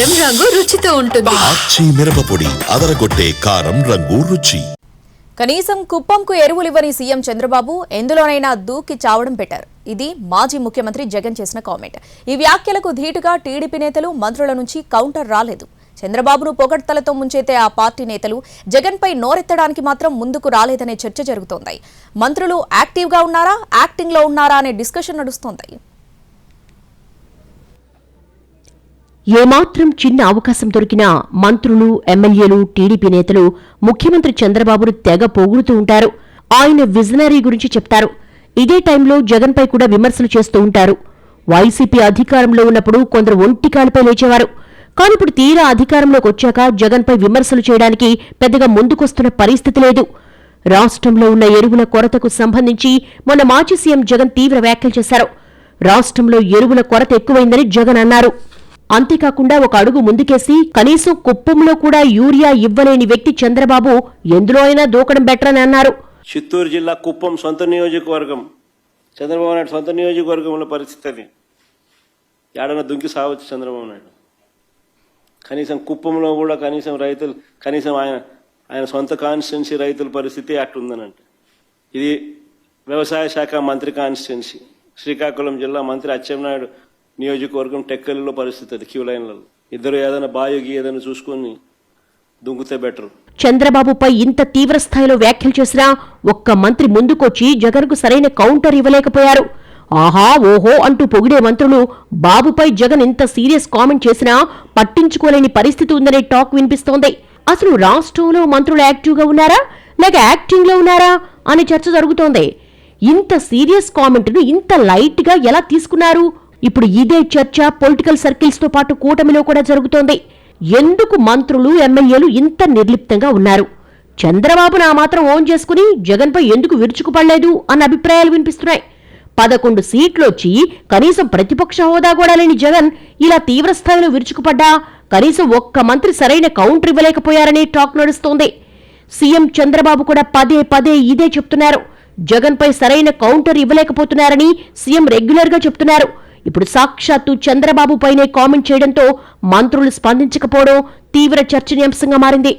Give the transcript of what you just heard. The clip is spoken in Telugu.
కారం రంగు రుచితో ఉంటుంది. ఆచి మిరపపొడి అదరగొట్టే కారం రంగు రుచి. కనీసం కుప్పంకు ఎరువులివ్వని సీఎం చంద్రబాబు ఎందులోనైనా దూకి చావడం పెట్టారు ఇది మాజీ ముఖ్యమంత్రి జగన్ చేసిన కామెంట్. ఈ వ్యాఖ్యలకు ధీటుగా టీడీపీ నేతలు మంత్రుల నుంచి కౌంటర్ రాలేదు. చంద్రబాబును పొగడ్తలతో ముంచైతే ఆ పార్టీ నేతలు జగన్పై నోరెత్తడానికి మాత్రం ముందుకు రాలేదనే చర్చ జరుగుతోంది. మంత్రులు యాక్టివ్గా ఉన్నారా యాక్టింగ్లో ఉన్నారా అనే డిస్కషన్ నడుస్తోంది. ఏమాత్రం చిన్న అవకాశం దొరికినా మంత్రులు ఎమ్మెల్యేలు టీడీపీ నేతలు ముఖ్యమంత్రి చంద్రబాబును తెగ పొగుడుతూ ఉంటారు. ఆయన విజనరీ గురించి చెప్తారు. ఇదే టైంలో జగన్పై కూడా విమర్శలు చేస్తూ ఉంటారు. వైసీపీ అధికారంలో ఉన్నప్పుడు కొందరు ఒంటికాలపై లేచేవారు. కానీ ఇప్పుడు తీరా అధికారంలోకి వచ్చాక జగన్పై విమర్శలు చేయడానికి పెద్దగా ముందుకొస్తున్న పరిస్థితి లేదు. రాష్ట్రంలో ఉన్న ఎరువుల కొరతకు సంబంధించి మొన్న మాజీ సీఎం జగన్ తీవ్ర వ్యాఖ్యలు చేశారు. రాష్ట్రంలో ఎరువుల కొరత ఎక్కువైందని జగన్ అన్నారు. అంతేకాకుండా ఒక అడుగు ముందుకేసి కనీసం కుప్పంలో కూడా యూరియా ఇవ్వలేని వ్యక్తి చంద్రబాబు ఎందులో అయినా దూకడం బెటర్ అని అన్నారు. చిత్తూరు జిల్లా కుప్పం సొంత నియోజకవర్గం. చంద్రబాబు నాయుడు సొంత నియోజకవర్గంలో పరిస్థితి అది. ఏడన్నా దుంకి సావచ్చు చంద్రబాబు నాయుడు. కనీసం కుప్పంలో కూడా కనీసం రైతులు కనీసం ఆయన ఆయన సొంత కాన్స్టిట్యున్సీ రైతుల పరిస్థితి అట్టుందనంటే ఇది వ్యవసాయ శాఖ మంత్రి కాన్స్టిట్యున్సీ శ్రీకాకుళం జిల్లా మంత్రి అచ్చెన్నాయుడు నియోజకవర్గం టెక్కలిలో పరిస్థితి అది క్యూ లైన్లలో. ఇద్దరు ఏదైనా బాయోగి ఏదైనా చూసుకొని దుంకుతే బెటర్. చంద్రబాబుపై ఇంత తీవ్ర స్థాయిలో వ్యాఖ్యలు చేసినా ఒక్క మంత్రి ముందుకొచ్చి జగన్కు సరైన కౌంటర్ ఇవ్వలేకపోయారు. ఆహా ఓహో అంటూ పొగిడే మంత్రులు బాబుపై జగన్ ఇంత సీరియస్ కామెంట్ చేసినా పట్టించుకోలేని పరిస్థితి ఉందనే టాక్ వినిపిస్తోంది. అసలు రాష్ట్రంలో మంత్రులు యాక్టివ్గా ఉన్నారా? లేక యాక్టింగ్లో ఉన్నారా? అనే చర్చ జరుగుతోంది. ఇంత సీరియస్ కామెంట్ను ఇంత లైట్గా ఎలా తీసుకున్నారు? ఇప్పుడు ఇదే చర్చ పొలిటికల్ సర్కిల్స్తో పాటు కూటమిలో కూడా జరుగుతోంది. ఎందుకు మంత్రులు ఎమ్మెల్యేలు ఇంత నిర్లిప్తంగా ఉన్నారు? చంద్రబాబు నా మాత్రం ఓన్ చేసుకుని జగన్పై ఎందుకు విరుచుకుపడలేదు అన్న అభిప్రాయాలు వినిపిస్తున్నాయి. పదకొండు సీట్లొచ్చి కనీసం ప్రతిపక్ష హోదా కూడా లేని జగన్ ఇలా తీవ్రస్థాయిలో విరుచుకుపడ్డా కనీసం ఒక్క మంత్రి సరైన కౌంటర్ ఇవ్వలేకపోయారనే టాక్ నడుస్తోంది. సీఎం చంద్రబాబు కూడా పదే పదే ఇదే చెప్తున్నారు. జగన్పై సరైన కౌంటర్ ఇవ్వలేకపోతున్నారని సీఎం రెగ్యులర్గా చెప్తున్నారు. ఇప్పుడు సాక్షాత్తు చంద్రబాబు పైనే కామెంట్ చేయడంతో మంత్రులు స్పందించకపోవడం తీవ్ర చర్చనీయాంశంగా మారింది.